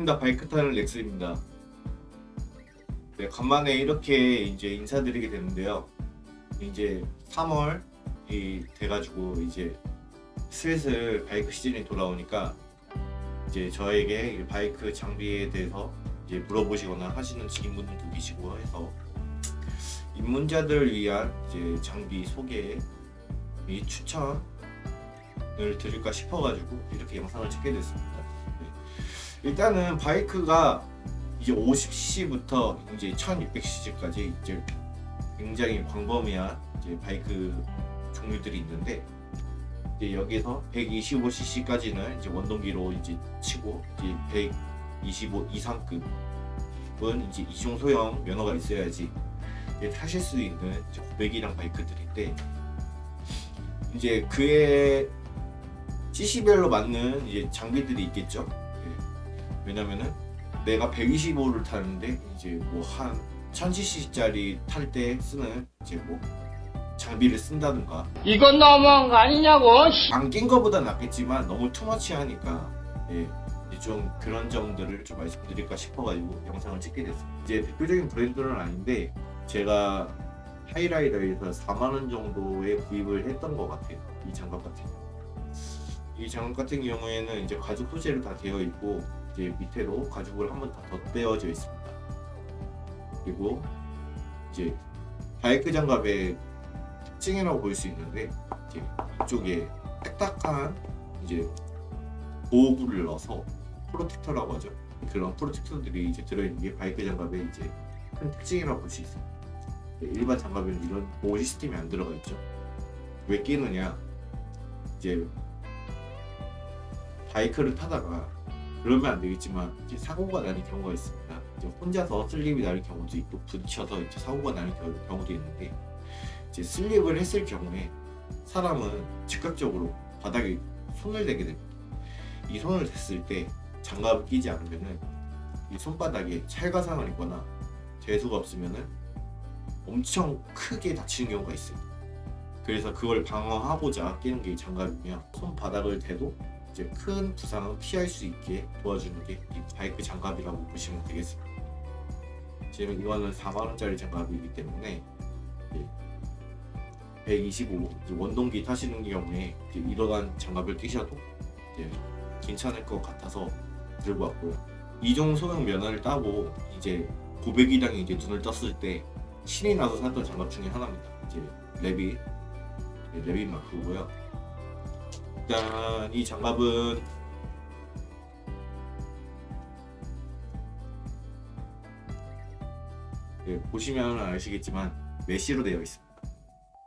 반갑습니다. 바이크 타는 렉스입니다. 네, 간만에 이렇게 이제 인사드리게 되는데요. 이제 3월이 돼가지고 이제 슬슬 바이크 시즌이 돌아오니까 이제 저에게 이 바이크 장비에 대해서 이제 물어보시거나 하시는 지인분들도 계시고 해서 입문자들을 위한 이제 장비 소개 이 추천을 드릴까 싶어가지고 이렇게 영상을 찍게 됐습니다. 네. 일단은 바이크가 이제 50cc부터 이제 1600cc까지 이제 굉장히 광범위한 이제 바이크 종류들이 있는데 이제 여기서 125cc까지는 이제 원동기로 이제 치고 이제 125 이상급은 이제 이중 소형 면허가 있어야지 이제 타실 수 있는 이제 고백이랑 바이크들인데 이제 그의 CC별로 맞는 이제 장비들이 있겠죠. 예. 왜냐면은 내가 125를 타는데 이제 뭐 한 1000cc짜리 탈 때 쓰는 이제 뭐 장비를 쓴다든가 이건 너무한 거 아니냐고. 안 낀 거보다 낫겠지만 너무 투머치하니까 예, 이제 좀 그런 점들을 좀 말씀드릴까 싶어가지고 영상을 찍게 됐습니다. 이제 대표적인 브랜드는 아닌데 제가 하이라이더에서 4만 원 정도에 구입을 했던 것 같아요. 이 장갑 같은 경우. 이 장갑 같은 경우에는 이제 가죽 소재로 다 되어 있고 이제 밑에도 가죽을 한 번 더 덧대어져 있습니다. 그리고 이제 바이크 장갑의 특징이라고 볼 수 있는데 이제 이쪽에 딱딱한 이제 보호구를 넣어서 프로텍터라고 하죠. 그런 프로텍터들이 이제 들어있는 게 바이크 장갑의 이제 큰 특징이라고 볼 수 있습니다. 일반 장갑에는 이런 보호 시스템이 안 들어가 있죠. 왜 끼느냐? 이제 바이크를 타다가 그러면 안 되겠지만 이제 사고가 나는 경우가 있습니다. 이제 혼자서 슬립이 날 경우도 있고 부딪혀서 이제 사고가 나는 경우- 경우도 있는데 이제 슬립을 했을 경우에 사람은 즉각적으로 바닥에 손을 대게 됩니다. 이 손을 댔을 때 장갑을 끼지 않으면은 이 손바닥에 찰가상을 입거나 재수가 없으면은 엄청 크게 다치는 경우가 있어요. 그래서 그걸 방어하고자 끼는 게이 장갑이며 손바닥을 대도 이제 큰 부상을 피할 수 있게 도와주는 게 이 바이크 장갑이라고 보시면 되겠습니다. 지금 이거는 4만 원짜리 장갑이기 때문에 125 이제 원동기 타시는 경우에 이러한 장갑을 끼셔도 괜찮을 것 같아서 들고 왔고요. 이종 소형 면허를 따고 이제 고백이랑 이제 눈을 떴을 때 신이 나서 샀던 장갑 중에 하나입니다. 이제 레빗 네, 레빗 마크고요. 일단 이 장갑은 네, 보시면 아시겠지만 메쉬로 되어 있습니다.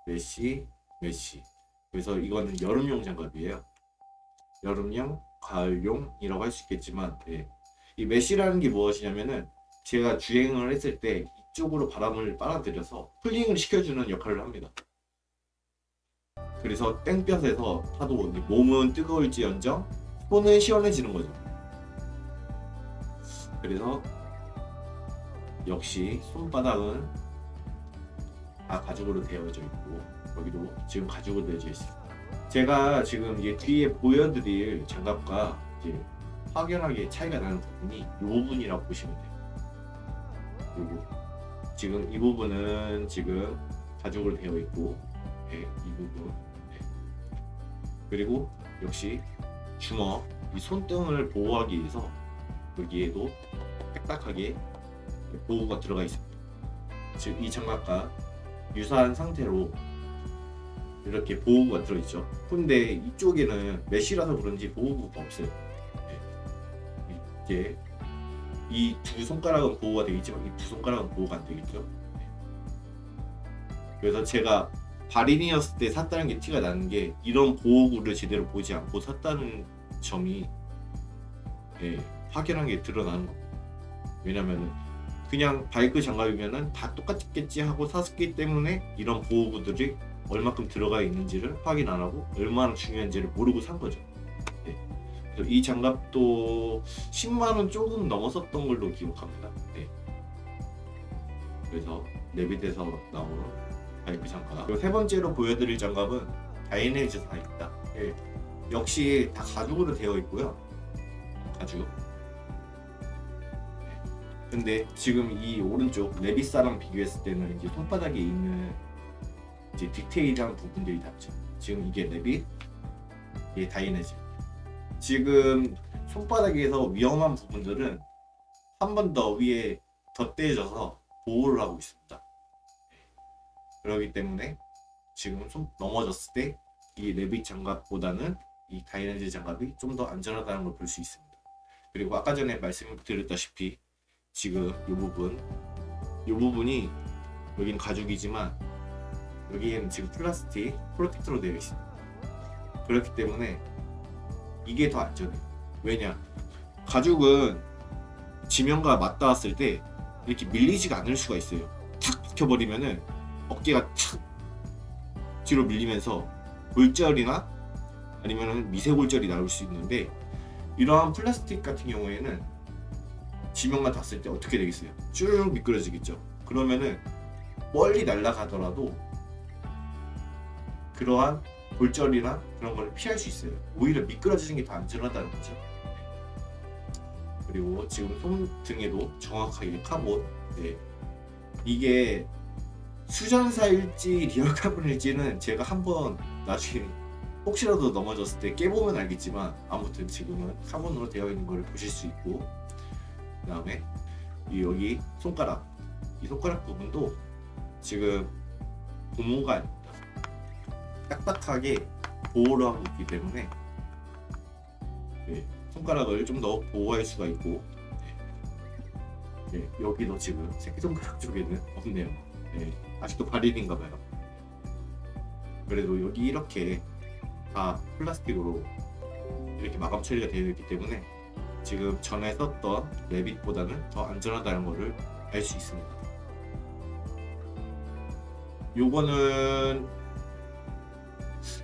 메쉬, 메쉬. 그래서 이거는 여름용 장갑이에요. 여름용, 가을용이라고 할 수 있겠지만, 예. 이 메쉬라는 게 무엇이냐면은 제가 주행을 했을 때 이쪽으로 바람을 빨아들여서 쿨링을 시켜주는 역할을 합니다. 그래서 땡볕에서 타도 몸은 뜨거울지언정 손은 시원해지는 거죠. 그래서 역시 손바닥은 다 가죽으로 되어져 있고 여기도 지금 가죽으로 되어져 있습니다. 제가 지금 이제 뒤에 보여드릴 장갑과 이제 확연하게 차이가 나는 부분이 이 부분이라고 보시면 돼요. 그리고 지금 이 부분은 지금 가죽으로 되어 있고 네, 이 부분 네. 그리고 역시 주먹 이 손등을 보호하기 위해서 여기에도 딱딱하게 보호가 들어가 있습니다. 즉 이 장갑과 유사한 상태로 이렇게 보호구가 들어있죠. 근데 이쪽에는 메쉬라서 그런지 보호구가 없어요. 네. 이제 이 두 손가락은 보호가 되겠지만 이 두 손가락은 보호가 안 되겠죠. 네. 그래서 제가 발인이었을 때 샀다는 게 티가 나는 게 이런 보호구를 제대로 보지 않고 샀다는 점이 예, 확연하게 드러나는 겁니다. 왜냐면은 그냥 바이크 장갑이면은 다 똑같겠지 하고 샀기 때문에 이런 보호구들이 얼마큼 들어가 있는지를 확인 안 하고 얼마나 중요한지를 모르고 산 거죠. 네. 그래서 이 장갑도 10만 원 조금 넘었었던 걸로 기억합니다. 네. 그래서 레빗에서 나오는 바이크 장갑. 그리고 세 번째로 보여드릴 장갑은 다이내즈사입니다. 네. 역시 다 가죽으로 되어 있고요. 가죽. 근데 지금 이 오른쪽 레비사랑 비교했을 때는 이제 손바닥에 있는 이제 디테일한 부분들이 다르죠. 지금 이게 레빗, 이게 다이네즈. 지금 손바닥에서 위험한 부분들은 한 번 더 위에 덧대져서 보호를 하고 있습니다. 그렇기 때문에 지금 손 넘어졌을 때 이 레빗 장갑보다는 이 다이네즈 장갑이 좀 더 안전하다는 걸 볼 수 있습니다. 그리고 아까 전에 말씀드렸다시피 지금 이 부분, 이 부분이 여기는 가죽이지만 여기에는 지금 플라스틱 프로텍터로 되어 있습니다. 그렇기 때문에 이게 더 안전해요. 왜냐? 가죽은 지면과 맞닿았을 때 이렇게 밀리지가 않을 수가 있어요. 탁 박혀버리면은 어깨가 탁 뒤로 밀리면서 골절이나 아니면은 미세골절이 나올 수 있는데 이러한 플라스틱 같은 경우에는 지면과 닿았을 때 어떻게 되겠어요? 쭉 미끄러지겠죠. 그러면은 멀리 날아가더라도 그러한 골절이나 그런 걸 피할 수 있어요. 오히려 미끄러지는 게 더 안전하다는 거죠. 그리고 지금 손등에도 정확하게 카본. 네. 이게 수전사일지 리얼 카본일지는 제가 한번 나중에 혹시라도 넘어졌을 때 깨보면 알겠지만 아무튼 지금은 카본으로 되어 있는 걸 보실 수 있고 그 다음에 이 여기 손가락 이 손가락 부분도 지금 고무가 아닙니다. 딱딱하게 보호를 하고 있기 때문에 네, 손가락을 좀 더 보호할 수가 있고 네, 네, 여기도 지금 새끼손가락 쪽에는 없네요. 네, 아직도 발인인가 봐요. 그래도 여기 이렇게 다 플라스틱으로 이렇게 마감 처리가 되어 있기 때문에 지금 전에 썼던 레빗보다는 더 안전하다는 것을 알 수 있습니다. 요거는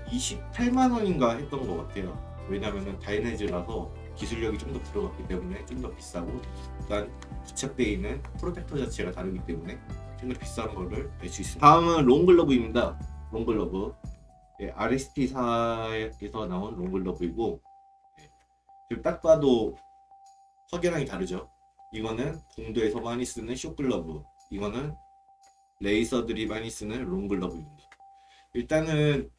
28만 원인가 했던 것 같아요. 왜냐면은 다이내즈라서 기술력이 좀 더 들어갔기 때문에 좀 더 비싸고 일단 부착되어 있는 프로텍터 자체가 다르기 때문에 좀더 비싼 거를 알 수 있습니다. 다음은 롱글러브입니다. 롱글러브 예, RST사에서 나온 롱글러브이고 예, 지금 딱 봐도 확연하게 다르죠. 이거는 공도에서 많이 쓰는 숏글러브 이거는 레이서들이 많이 쓰는 롱글러브입니다. 일단은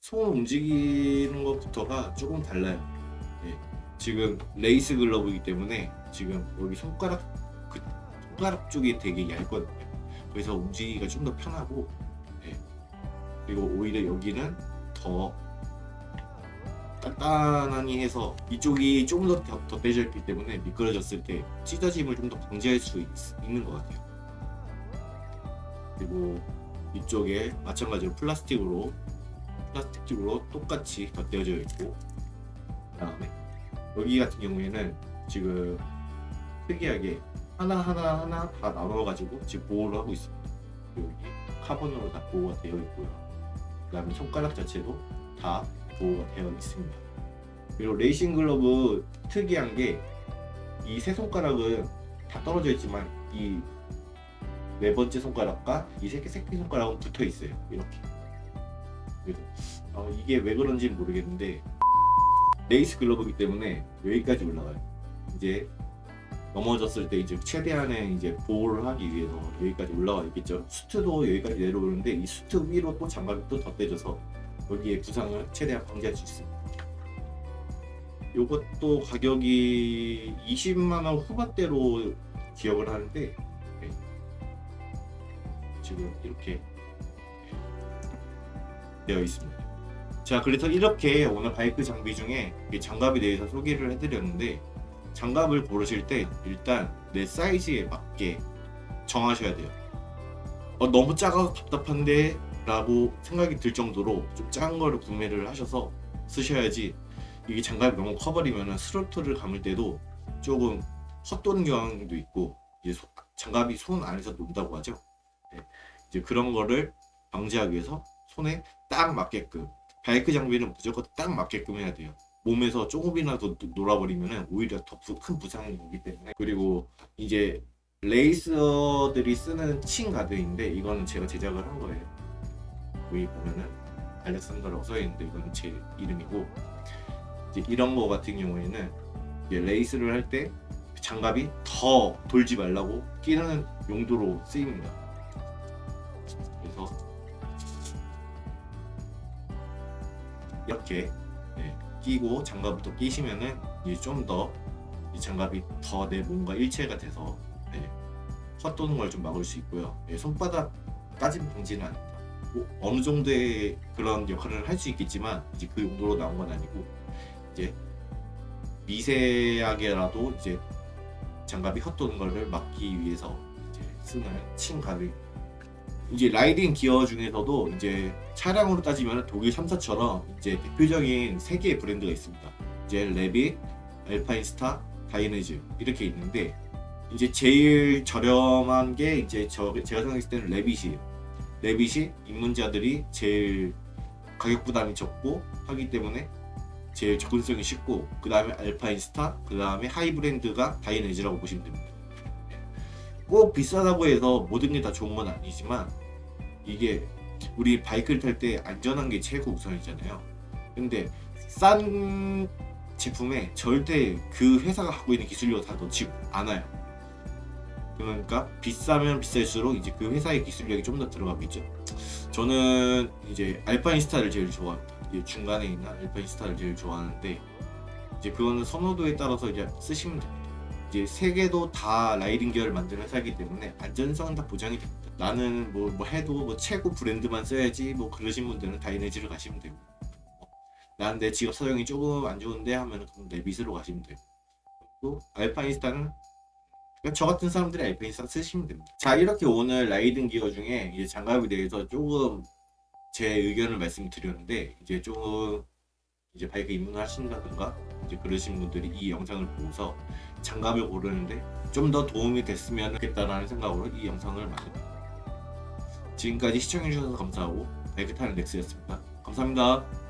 손 움직이는 것부터가 조금 달라요. 예, 지금 레이스 글러브이기 때문에 지금 여기 손가락 그 손가락 쪽이 되게 얇거든요. 그래서 움직이기가 좀 더 편하고 예, 그리고 오히려 여기는 더 단단하니 해서 이쪽이 조금 더 덧대져 있기 때문에 미끄러졌을 때 찢어짐을 좀 더 방지할 수 있, 있는 것 같아요. 그리고 이쪽에 마찬가지로 플라스틱으로 플라스틱으로 똑같이 덧대어져 있고 그다음에 여기 같은 경우에는 지금 특이하게 하나 하나 하나 다 나눠가지고 지금 보호를 하고 있습니다. 여기 카본으로 다 보호가 되어 있고요. 그 다음에 손가락 자체도 다 보호가 되어 있습니다. 그리고 레이싱 글러브 특이한 게 이 세 손가락은 다 떨어져 있지만 이 네 번째 손가락과 이 새끼 새끼 손가락은 붙어 있어요. 이렇게. 그래서 어, 이게 왜 그런지는 모르겠는데 레이스 글러브이기 때문에 여기까지 올라가요. 이제 넘어졌을 때 이제 최대한의 이제 보호를 하기 위해서 여기까지 올라가 있겠죠. 수트도 여기까지 내려오는데 이 수트 위로 또 장갑이 또 덧대져서 여기에 부상을 최대한 방지할 수 있습니다. 이것도 가격이 20만 원 후반대로 기억을 하는데 네. 지금 이렇게 되어 있습니다. 자, 그래서 이렇게 오늘 바이크 장비 중에 이 장갑에 대해서 소개를 해드렸는데 장갑을 고르실 때 일단 내 사이즈에 맞게 정하셔야 돼요. 어, 너무 작아서 답답한데 라고 생각이 들 정도로 좀 작은 거를 구매를 하셔서 쓰셔야지 이게 장갑이 너무 커버리면 스로틀을 감을 때도 조금 헛도는 경향도 있고 이제 소- 장갑이 손 안에서 논다고 하죠. 네, 이제 그런 거를 방지하기 위해서 손에 딱 맞게끔 바이크 장비는 무조건 딱 맞게끔 해야 돼요. 몸에서 조금이라도 노- 놀아버리면 오히려 더 큰 부상이 오기 때문에 그리고 이제 레이서들이 쓰는 친 가드인데 이거는 제가 제작을 한 거예요. 여기 보면은 알렉산더라고 써 있는데 이건 제 이름이고 이제 이런 거 같은 경우에는 레이스를 할 때 장갑이 더 돌지 말라고 끼는 용도로 쓰입니다. 그래서 이렇게 네, 끼고 장갑부터 끼시면은 이제 좀더 장갑이 더 내 몸과 일체가 돼서 네, 헛 도는 걸 좀 막을 수 있고요. 네, 손바닥까지는 방지는 아닙니다. 뭐 어느 정도의 그런 역할을 할 수 있겠지만 이제 그 용도로 나온 건 아니고 이제 미세하게라도 이제 장갑이 헛도는 것을 막기 위해서 이제 쓰는 침갑이 이제 라이딩 기어 중에서도 이제 차량으로 따지면 독일 3사처럼 이제 대표적인 세 개의 브랜드가 있습니다. 이제 레빗, 알파인스타, 다이네즈 이렇게 있는데 이제 제일 저렴한 게 이제 저 제가 생각했을 때는 레빗이에요. 레빗이 입문자들이 제일 가격 부담이 적고 하기 때문에 제일 접근성이 쉽고 그 다음에 알파인스타 그 다음에 하이브랜드가 다이네즈라고 보시면 됩니다. 꼭 비싸다고 해서 모든 게 다 좋은 건 아니지만 이게 우리 바이크를 탈 때 안전한 게 최고 우선이잖아요. 근데 싼 제품에 절대 그 회사가 갖고 있는 기술력을 다 넣지 않아요. 그러니까 비싸면 비쌀수록 이제 그 회사의 기술력이 좀 더 들어가겠죠. 저는 이제 알파인스타를 제일 좋아합니다. 이제 중간에 있는 알파인스타를 제일 좋아하는데 이제 그거는 선호도에 따라서 이제 쓰시면 됩니다. 이제 세 개도 다 라이딩 기어를 만드는 회사이기 때문에 안전성은 다 보장이 됩니다. 나는 뭐, 뭐 해도 뭐 최고 브랜드만 써야지 뭐 그러신 분들은 다이내지를 가시면 되고 어, 나는 내 지갑 사정이 조금 안 좋은데 하면은 그럼 레빗으로 가시면 되고 또 알파인스타는 그러니까 저 같은 사람들이 알파인스타 쓰시면 됩니다. 자 이렇게 오늘 라이딩 기어 중에 이제 장갑에 대해서 조금 제 의견을 말씀드렸는데 이제 조금 이제 바이크 입문을 하신다든가 이제 그러신 분들이 이 영상을 보고서 장갑을 고르는데 좀 더 도움이 됐으면 좋겠다라는 생각으로 이 영상을 만듭니다. 지금까지 시청해주셔서 감사하고 바이크 타는 넥스였습니다. 감사합니다.